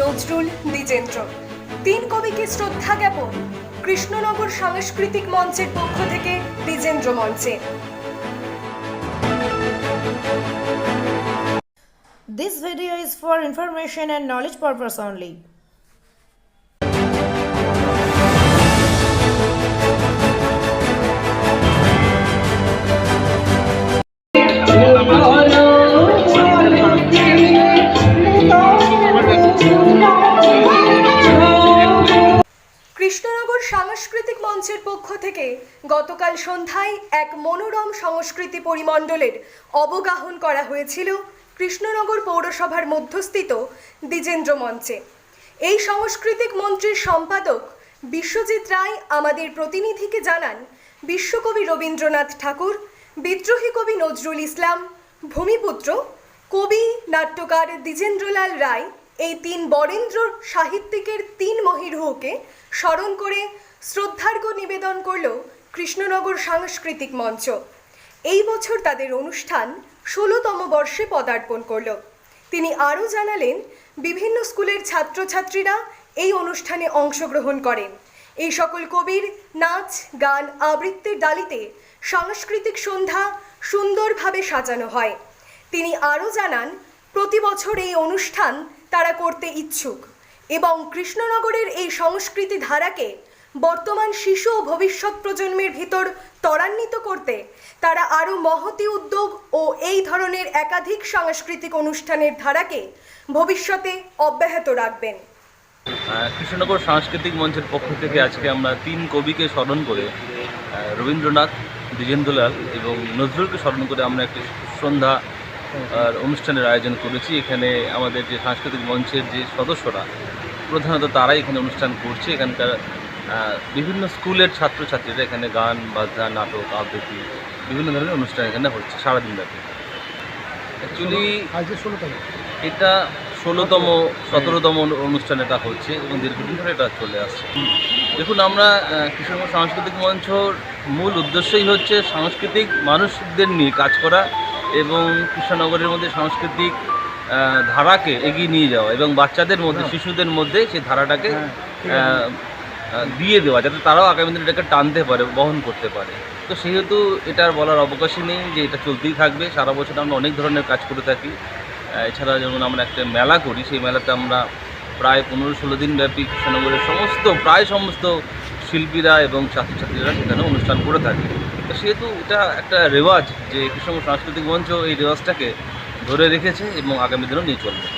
নজরুল দ্বিজেন্দ্র তিন কবিকে শ্রদ্ধা জ্ঞাপন, কৃষ্ণনগর সাংস্কৃতিক মঞ্চের পক্ষ থেকে দ্বিজেন্দ্র মঞ্চে This video is for information and knowledge purpose only. সাংস্কৃতিক মঞ্চের পক্ষ থেকে গতকাল সন্ধ্যায় এক মনোরম সংস্কৃতি পরিমণ্ডলের অবগাহন করা হয়েছিল কৃষ্ণনগর পৌরসভার মধ্যস্থিত দ্বিজেন্দ্র মঞ্চে। এই সাংস্কৃতিক মন্ত্রীর সম্পাদক বিশ্বজিৎ রায় আমাদের প্রতিনিধিকে জানান বিশ্বকবি রবীন্দ্রনাথ ঠাকুর, বিদ্রোহী কবি নজরুল ইসলাম, ভূমিপুত্র কবি, নাট্যকার দ্বিজেন্দ্রলাল রায় এই তিন বরেন্দ্র সাহিত্যিকের তিন মহিরুহকে স্মরণ করে শ্রদ্ধার্ঘ্য নিবেদন করল কৃষ্ণনগর সাংস্কৃতিক মঞ্চ। এই বছর তাদের অনুষ্ঠান ষোলোতম বর্ষে পদার্পণ করল। তিনি আরও জানালেন, বিভিন্ন স্কুলের ছাত্রছাত্রীরা এই অনুষ্ঠানে অংশগ্রহণ করেন। এই সকল কবির নাচ, গান, আবৃত্তির ডালিতে সাংস্কৃতিক সন্ধ্যা সুন্দরভাবে সাজানো হয়। তিনি আরও জানান, প্রতি বছর এই অনুষ্ঠান তারা করতে ইচ্ছুক। এবং কৃষ্ণনগরের এই সংস্কৃতি ধারাকে বর্তমান শিশু ও ভবিষ্যৎ প্রজন্মের ভিতর ত্বরান্বিত করতে তারা আরও মহতি উদ্যোগ ও এই ধরনের একাধিক সাংস্কৃতিক অনুষ্ঠানের ধারাকে ভবিষ্যতে অব্যাহত রাখবেন। কৃষ্ণনগর সাংস্কৃতিক মঞ্চের পক্ষ থেকে আজকে আমরা তিন কবিকে স্মরণ করে রবীন্দ্রনাথ, দ্বিজেন্দ্রলাল এবং নজরুলকে স্মরণ করে আমরা একটি সন্ধ্যা আর অনুষ্ঠানের আয়োজন করেছি। এখানে আমাদের যে সাংস্কৃতিক মঞ্চের যে সদস্যরা, প্রধানত তারাই এখানে অনুষ্ঠান করছে। এখানকার বিভিন্ন স্কুলের ছাত্রছাত্রীরা এখানে গান, বাজনা, নাটক, আবৃত্তি, বিভিন্ন ধরনের অনুষ্ঠান এখানে হচ্ছে সারাদিন ব্যাপী। অ্যাকচুয়ালি এটা ষোলোতম, সতেরোতম অনুষ্ঠান এটা হচ্ছে এবং দীর্ঘদিন ধরে এটা চলে আসছে। দেখুন, আমরা কৃষ্ণনগর সাংস্কৃতিক মঞ্চর মূল উদ্দেশ্যই হচ্ছে সাংস্কৃতিক মানুষদের নিয়ে কাজ করা এবং কৃষ্ণনগরের মধ্যে সাংস্কৃতিক ধারাকে এগিয়ে নিয়ে যাওয়া এবং বাচ্চাদের মধ্যে শিশুদের মধ্যে সেই ধারাটাকে আহ, দিয়ে দেওয়া যাতে তারাও আগামী দিনে এটাকে টানতে পারে বহন করতে পারে। তো সেহেতু এটার বলার অবকাশই নেই যে এটা চলতেই থাকবে। সারা বছর আমরা অনেক ধরনের কাজ করে থাকি। এছাড়া যেমন আমরা একটা মেলা করি সেই মেলাতে আমরা প্রায় পনেরো ষোলো দিন ব্যাপী কৃষ্ণনগরের সমস্ত প্রায় সমস্ত শিল্পীরা এবং ছাত্রছাত্রীরা সেখানে অনুষ্ঠান করে থাকে। তো সেহেতু এটা একটা রেওয়াজ যে কৃষ্ণ সাংস্কৃতিক মঞ্চ এই রেওয়াজটাকে ধরে রেখেছে এবং আগামী দিনেও নিয়ে চলবে।